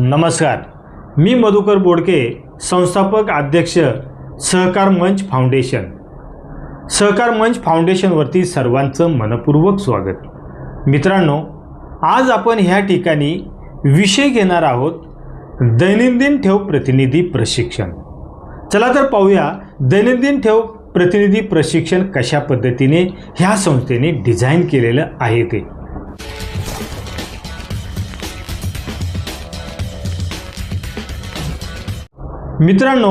नमस्कार. मी मधुकर बोडके संस्थापक अध्यक्ष सहकार मंच फाउंडेशन. सहकार मंच फाउंडेशनवरती सर्वांचं मनपूर्वक स्वागत. मित्रांनो आज आपण ह्या ठिकाणी विषय घेणार आहोत दैनंदिन ठेव प्रतिनिधी प्रशिक्षण. चला तर पाहूया दैनंदिन ठेव प्रतिनिधी प्रशिक्षण कशा पद्धतीने ह्या संस्थेने डिझाईन केलेलं आहे ते. मित्रांनो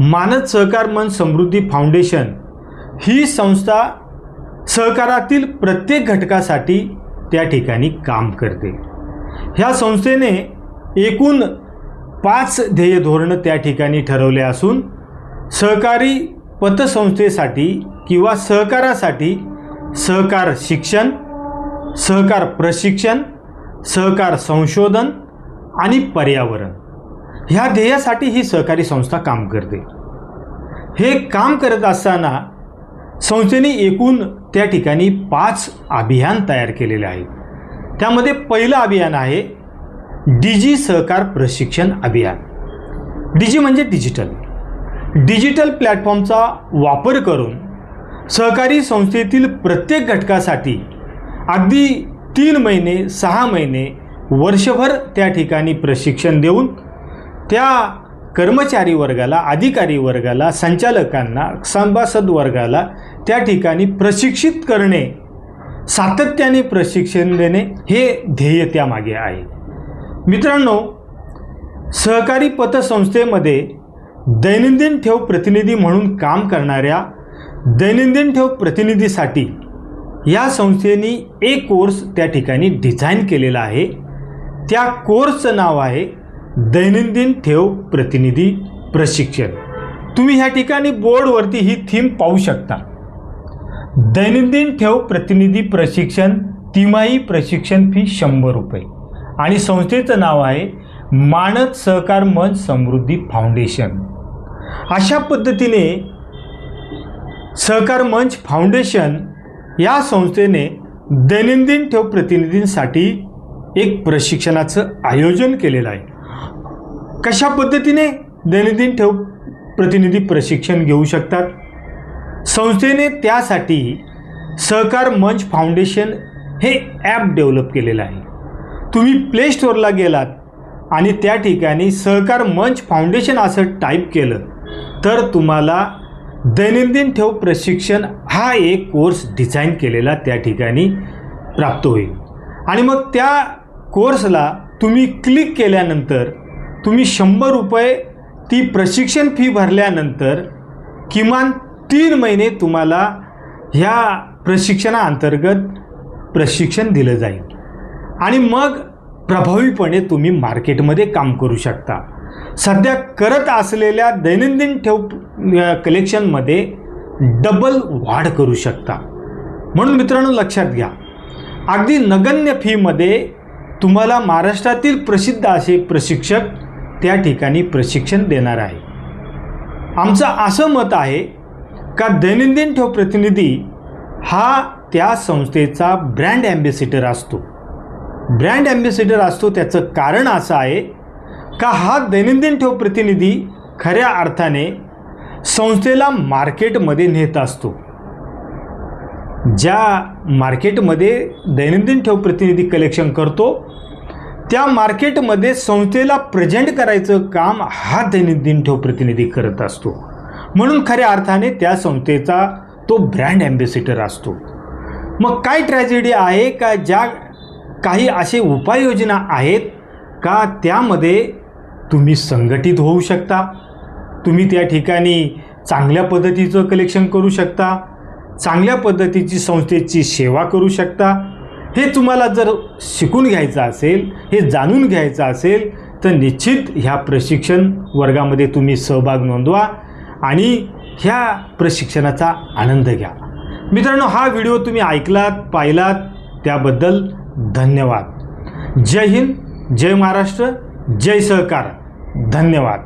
मानद सहकार मन समृद्धी फाउंडेशन ही संस्था सहकारातील प्रत्येक घटकासाठी त्या ठिकाणी काम करते. ह्या संस्थेने एकूण पाच ध्येय धोरणं त्या ठिकाणी ठरवले असून सहकारी पतसंस्थेसाठी किंवा सहकारासाठी सहकार शिक्षण सहकार प्रशिक्षण सहकार संशोधन आणि पर्यावरण. ह्या ध्येयासाठी ही सहकारी संस्था काम करते. हे काम करत असताना संस्थेने एकूण त्या ठिकाणी पाच अभियान तयार केलेले आहेत त्यामध्ये पहिलं अभियान आहे डीजी सहकार प्रशिक्षण अभियान. डीजी म्हणजे डिजिटल. डिजिटल प्लॅटफॉर्मचा वापर करून सहकारी संस्थेतील प्रत्येक घटकासाठी अगदी तीन महिने सहा महिने वर्षभर त्या ठिकाणी प्रशिक्षण देऊन त्या कर्मचारी वर्गाला अधिकारी वर्गाला संचालकांना सभासद वर्गाला त्या ठिकाणी प्रशिक्षित करणे सातत्याने प्रशिक्षण देणे हे ध्येय त्यामागे आहे. मित्रांनो सहकारी पतसंस्थेमध्ये दैनंदिन ठेव प्रतिनिधी म्हणून काम करणाऱ्या दैनंदिन ठेव प्रतिनिधीसाठी या संस्थेने एक कोर्स त्या ठिकाणी डिझाईन केलेला आहे. त्या कोर्सचं नाव आहे दैनंदिन ठेव प्रतिनिधी प्रशिक्षण तुम्ही ह्या ठिकाणी बोर्डवरती ही थीम पाहू शकता. दैनंदिन ठेव प्रतिनिधी प्रशिक्षण तिमाही प्रशिक्षण फी शंभर रुपये. आणि संस्थेचं नाव आहे मानद सहकार मंच समृद्धी फाउंडेशन. अशा पद्धतीने सहकार मंच फाउंडेशन या संस्थेने दैनंदिन ठेव प्रतिनिधींसाठी एक प्रशिक्षणाचं आयोजन केलेलं आहे. कशा पद्धतीने दैनंदिन ठेव प्रतिनिधी प्रशिक्षण घेऊ शकतात? संस्थेने त्यासाठी सहकार मंच फाउंडेशन हे ॲप डेव्हलप केलेलं आहे. तुम्ही प्ले स्टोअरला गेलात आणि त्या ठिकाणी सहकार मंच फाउंडेशन असं टाईप केलं तर तुम्हाला दैनंदिन ठेव प्रशिक्षण हा एक कोर्स डिझाईन केलेला त्या ठिकाणी प्राप्त होईल. आणि मग त्या कोर्सला तुम्ही क्लिक केल्यानंतर तुम्ही शंभर रुपये ती प्रशिक्षण फी भरल्यानंतर किमान तीन महिने तुम्हाला ह्या प्रशिक्षणाअंतर्गत प्रशिक्षण दिलं जाईल. आणि मग प्रभावीपणे तुम्ही मार्केटमध्ये काम करू शकता. सध्या करत असलेल्या दैनंदिन ठेव कलेक्शनमध्ये डबल वाढ करू शकता. म्हणून मित्रांनो लक्षात घ्या. अगदी नगण्य फीमध्ये तुम्हाला महाराष्ट्रातील प्रसिद्ध असे प्रशिक्षक त्या ठिकाणी प्रशिक्षण देणार आहे. आमचं असं मत आहे का दैनंदिन ठेव प्रतिनिधी हा त्या संस्थेचा ब्रँड ॲम्बेसिडर असतो. ब्रँड ॲम्बेसिडर असतो त्याचं कारण असं आहे का हा दैनंदिन ठेव प्रतिनिधी खऱ्या अर्थाने संस्थेला मार्केटमध्ये नेत असतो. ज्या मार्केटमध्ये दैनंदिन ठेव प्रतिनिधी कलेक्शन करतो त्या मार्केटमध्ये संस्थेला प्रेझेंट करायचं काम हा दैनंदिन ठेव प्रतिनिधी करत असतो. म्हणून खऱ्या अर्थाने त्या संस्थेचा तो ब्रँड ॲम्बेसिडर असतो. मग काय ट्रॅजेडी आहे का? ज्या काही असे उपाययोजना आहेत का? त्यामध्ये तुम्ही संघटित होऊ शकता. तुम्ही त्या ठिकाणी चांगल्या पद्धतीचं कलेक्शन करू शकता. चांगल्या पद्धतीची संस्थेची सेवा करू शकता. हे तुम्हाला जर शिकून घ्यायचं असेल हे जाणून घ्यायचं असेल तर निश्चित ह्या प्रशिक्षण वर्गामध्ये तुम्ही सहभाग नोंदवा आणि ह्या प्रशिक्षणाचा आनंद घ्या. मित्रांनो हा व्हिडिओ तुम्ही ऐकलात पाहिलात त्याबद्दल धन्यवाद. जय हिंद जय महाराष्ट्र जय सहकार. धन्यवाद.